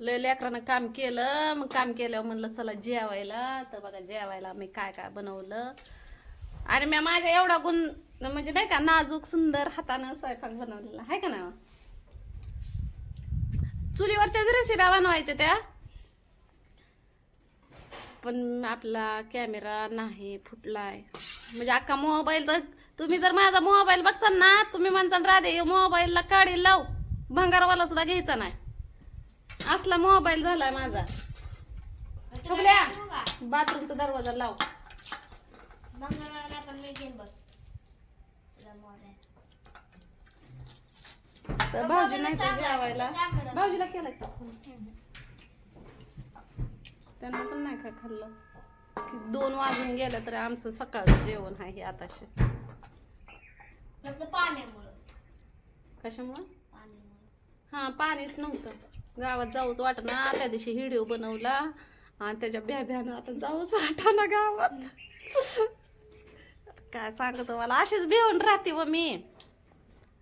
लय लेकरानं काम केलं मग काम केल्यावर म्हणलं चला जेवायला. तर बघा जेवायला मी काय काय बनवलं. आणि मी माझ्या एवढा गुण म्हणजे नाही का नाजूक सुंदर हातानं स्वयंपाक बनवलेला. आहे का ना हो? चुलीवरच्या रेसिप्या बनवायच्या त्या. पण आपला कॅमेरा नाही फुटलाय. म्हणजे अख्खा मोबाईल तर तुम्ही जर माझा मोबाईल बघचाल ना तुम्ही म्हणचाल राधे मोबाईलला काढी लाव. भंगारवाला सुद्धा घ्यायचा नाही. असला मोबाईल झालाय माझा. बाथरूमचा दरवाजा लाव. तर भाऊजी नाही तर जेवायला. भाऊजीला केला का? त्यांना पण नाही काय खाल्लं? कि दोन वाजून गेलं तरी आमचं सकाळचं जेवण आहे हे आताशे. पाण्यामुळं. कशामुळं? हा पाणीच नव्हतं. गावात जाऊच वाटत ना त्या दिवशी व्हिडिओ बनवला. आणि त्याच्या भ्याभ्यानं आता जाऊच वाटा ना गावात. काय सांगतो मला? अशीच भिवून राहते व मी.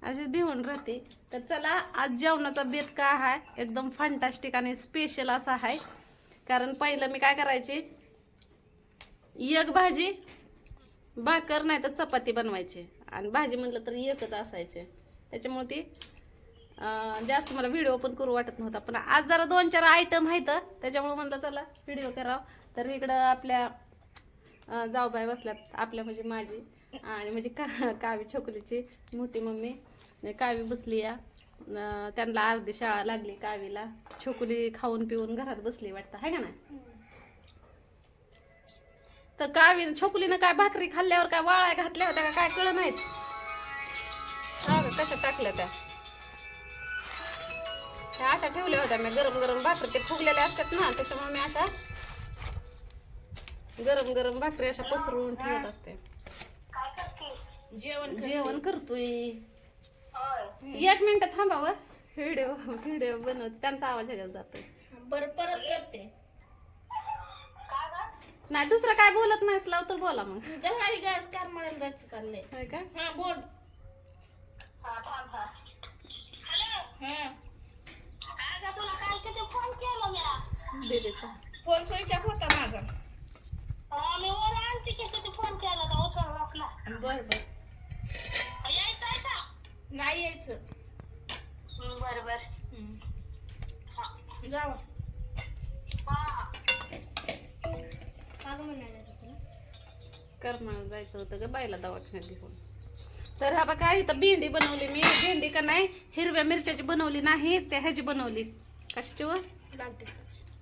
अशीच भिवून राहते. तर चला आज जेवणाचा बेत काय आहे एकदम फंटास्टिक आणि स्पेशल असा आहे कारण पहिलं मी काय करायची? एक भाजी भाकर नाही तर चपाती बनवायची. आणि भाजी म्हणलं तर एकच असायचे. त्याच्यामुळे ती जास्त मला व्हिडिओ पण करू वाटत नव्हता. पण आज जरा दोन चार आयटम आहेत त्याच्यामुळे म्हणलं चला व्हिडिओ करावं. तर इकडं आपल्या जाऊबाई बसल्यात. आपल्या म्हणजे माझी आणि म्हणजे का कावी छोकलीची मोठी मम्मी. कावी बसली या. त्यांना अर्धी शाळा लागली कावीला. छोकली खाऊन पिऊन घरात बसली वाटतं आहे का नाही? तर कावी छोकलीनं काय भाकरी खाल्ल्यावर काय वाळ्या घातल्या होत्या का काय कळ नाहीच कशा टाकल्या त्या. त्या अशा ठेवल्या होत्या. मी गरम गरम भाकरी ते फुगलेल्या असतात ना त्याच्यामुळे मी अशा गरम गरम भाकरी अशा पसरून ठेवत असते. जेवण जेवण करतोय. एक मिनिट थांबावं व्हिडिओ व्हिडिओ बनवत त्यांचा आवाज ह्याच्यात जातोय. बरं परत करते. नाही दुसरं काय बोलत नाहीस लाव तर बोला मग. कार म्हणायला जायचं चाललंय. होय का? हा बोल. हा. दीदीचा फोन. स्विच ऑफ होता माझा. बर बर. नाही यायचं. हम्म. जावा. करमाळ जायचं होतं ग बायला दवाखान्यात घेऊन. तर हा बघा इथं भेंडी बनवली मी. भेंडी का नाही हिरव्या मिरच्याची बनवली नाही त्या ह्याची बनवली. कशाची व?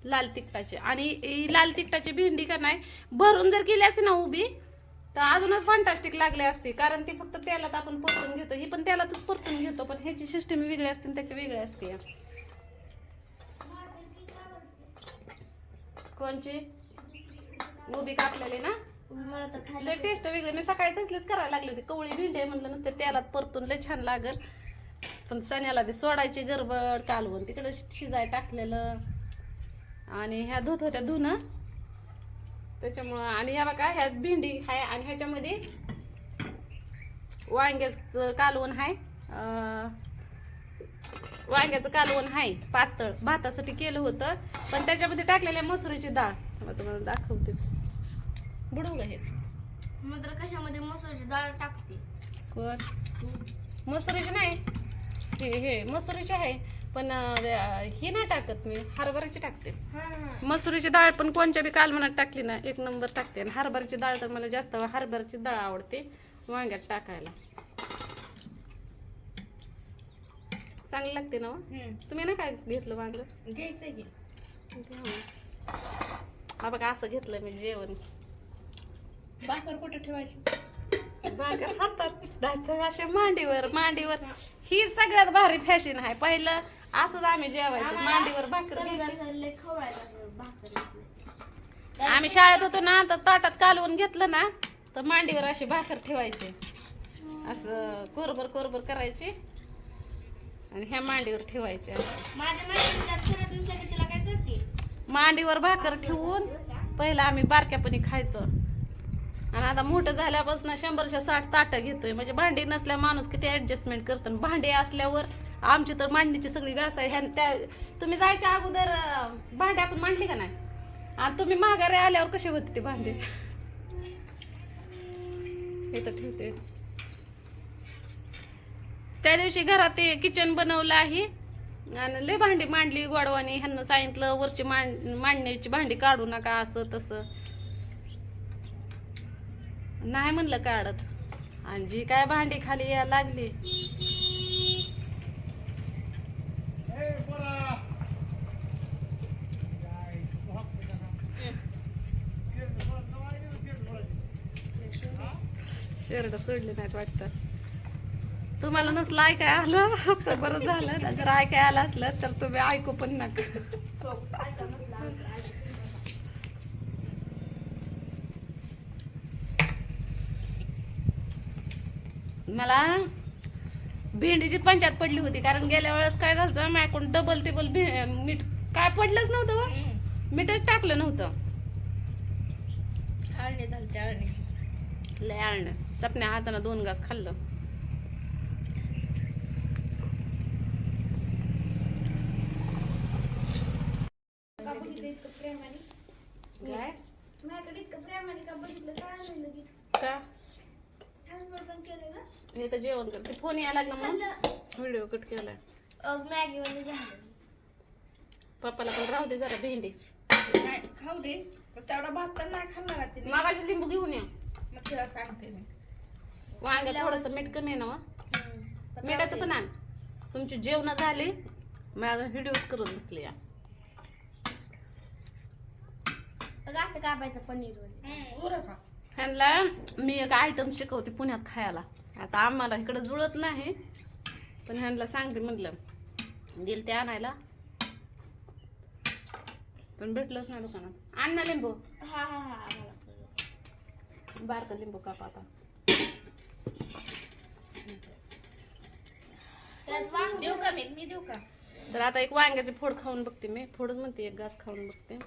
लाल तिखटाची. आणि ही लाल तिखटाची भेंडी का नाही भरून जर केली असते ना उभी तर अजूनच फंटास्टिक लागले असते. कारण ती फक्त तेलात आपण परतून घेतो. ही पण तेलातच परतून घेतो पण ह्याची सिस्टीम वेगळी असते त्याची वेगळी असते. कोणची? उभी कापलेली ना? लय टेस्ट वेगळी. मी सकाळी तसलीच करायला लागली होती. कवळी भेंडी आहे म्हणलं नुसतं तेलात परतून लय छान लागल. पण सण्याला बी सोडायची गरबड कालवून तिकडं शिजाय टाकलेलं. आणि ह्या धुत होत्या धुणं. त्याच्यामुळं आणि ह्या बघा ह्या भेंडी आहे आणि ह्याच्यामध्ये वांग्याचं कालवण आहे वांग्याचं कालवण आहे पातळ. भातासाठी केलं होतं पण त्याच्यामध्ये टाकलेल्या मसुरीची डाळ. तुम्हाला दाखवतेच बुडवू का हेच. मात्र कशामध्ये मसूरची डाळ टाकते? कोण? मसुरीची नाही. हे हे मसुरीची आहे. पण ही नाही टाकत मी हरभऱ्याची टाकते. मसुरीची डाळ पण कोणच्या बी कालमनात टाकली ना एक नंबर टाकते. आणि हरभऱ्याची डाळ तर मला जास्त हरभऱ्याची डाळ आवडते वांग्यात टाकायला. चांगली लागते ना हो? तुम्ही ना काय घेतलं वांग? घ्यायचं की. हा. बघा असं घेतलं मी जेवण. भाकर कुठे ठेवायची? भाकर हातात. अशा मांडीवर मांडीवर. ही सगळ्यात भारी फॅशन आहे. पहिलं असंच आम्ही जेवायचं. मांडीवर भाकर घ्यायची. आम्ही शाळेत होतो ना तर ताटात कालवून घेतलं ना तर मांडीवर अशी भाकर ठेवायची. असं कोरभर कोरभर करायची आणि ह्या मांडीवर ठेवायच्या माझ्या मैत्रिणीच्या फिरत नसल्या की तिला काय करते? मांडीवर भाकर ठेवून पहिला आम्ही बारक्यापणी खायचो. आणि आता मोठं झाल्यापासून शंभरच्या साठ ताटं घेतोय. म्हणजे भांडी नसल्या माणूस किती ऍडजस्टमेंट करतो. आणि भांडी असल्यावर आमची तर मांडणीची सगळी व्यवसाय आहे त्या तुम्ही जायच्या अगोदर भांडे आपण मांडली का नाही? आणि तुम्ही माघारी आल्यावर कसे होते ते भांडे? हे तर ठेवते. त्या दिवशी घरात ते किचन बनवलं आहे. आणि लय भांडी मांडली गोडवानी. ह्यांना सांगितलं वरची मांड मांडण्याची भांडी काढू नका असं तसं. नाही म्हणलं काढत. आणि जी काय भांडी खाली या लागली सोडली नाहीत वाटतं. तुम्हाला नसलं ऐकाय आलं तर बरं झालं. ना जर ऐकाय आलं असलं तर तुम्ही ऐकू पण नका. मला भेंडीची पंचायत पडली होती कारण गेल्या वेळेस काय झालं माझ्याकडून डबल टेबल मीठ काय पडलंच नव्हतं. मीठच टाकलं नव्हतं. आळणी झाली आळणी लय आळणं चपण्या हातानं दोन घास खाल्लं. हे तर जेवण करते. फोन यायला लागला म्हणून व्हिडिओ कट केलाय. मॅगी मध्ये पप्पाला पण राहू दे जरा भेंडी. खाऊ दे. तेवढा भात तर नाही खाणार मागाशी लिंबू घेऊन या. मग तिला सांगते मी. वांग्यात थोडस मीठ कमी आहे ना वा? मिठाचं पण आण. तुमची जेवण झाली. मी अजून व्हिडिओज करत बसले या असं कापायचं पनीर ह्यांना मी एक आयटम शिकवते पुण्यात खायला. आता आम्हाला इकडं जुळत नाही पण ह्यांना सांगते म्हटलं गेल ते आणायला. पण भेटलंच नाही दुकानात. आण ना लिंबू. हा हा हा. बारका लिंबू काप आता त्यात वांग देऊ का मी? मी देऊ का? तर आता एक वांग्याचे फोड खाऊन बघते मी. फोडच म्हणते एक घास खाऊन बघते.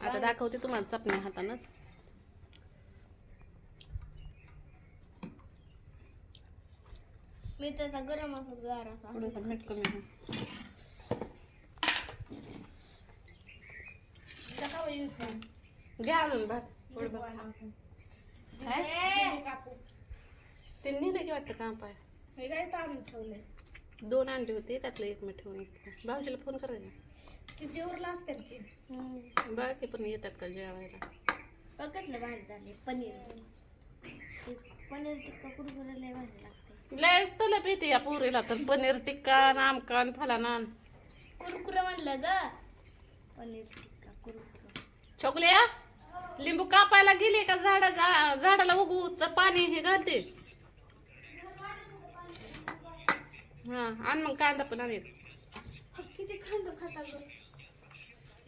आता दाखवते तुम्हाला चपण्या हातानच. मी त्याचा गरम असा थोडंसं मीठ कमी फोन? घ्या आणून भात. पोट भात. काय? ते नेलं की वाटतं काम पाय मी काय तांदूळ ठेवलंय? दोन अंडे होते त्यातलं एक मी ठेवून. भाऊजीला फोन करायचा ते जेवरला असते ते. बाकी पण येतात का जेवायला? बघितलं भाजी झाली पनीर. पनीर टिक्का कुरकुरे लय भाजी लागते. लय तलप येते या पुरीला तर पनीर टिक्का नामकान फलानान. कुरकुरे म्हणलं ग. पनीर टिक्का कुरकुरे. छोकल्या लिंबू कापायला गेली का झाडाला उगवू तर पाणी हे घालते. हा आणि मग कांदा पण आणि किती खांदो खाता ग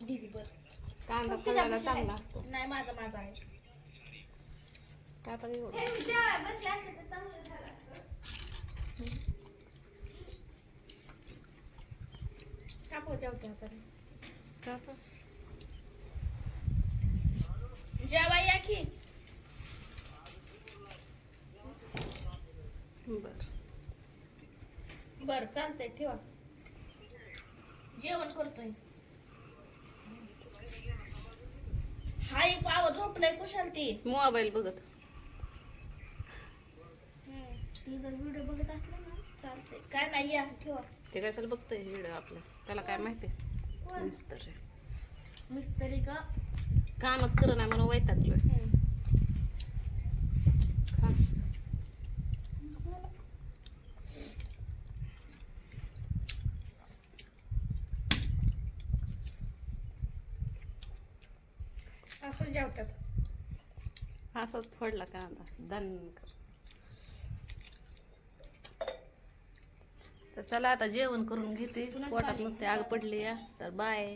ढिगभर कांदा चांगला असतो. नाही माझा माझा आहे. काय पण एवढं. कापू जेवते आपण काय पण. जेवा या की. बरं. बर चालतंय ठेवा. जेवण करतोय. हाय पाव झोपलंय कुशाल ती. मोबाईल बघत. ती जर व्हिडिओ बघत असला ना चालतंय. काय नाही या ठेवा. ते कशाला बघतोय व्हिडिओ आपला? त्याला काय माहिती? मिस्तर मिस्त्री का? कामच कर नाही म्हणून वैतागलोय. असं जेवतात. असाच फोडला कांदा कर तर चला आता जेवण करून घेते. पोटात नुसते आग पडली या. तर बाय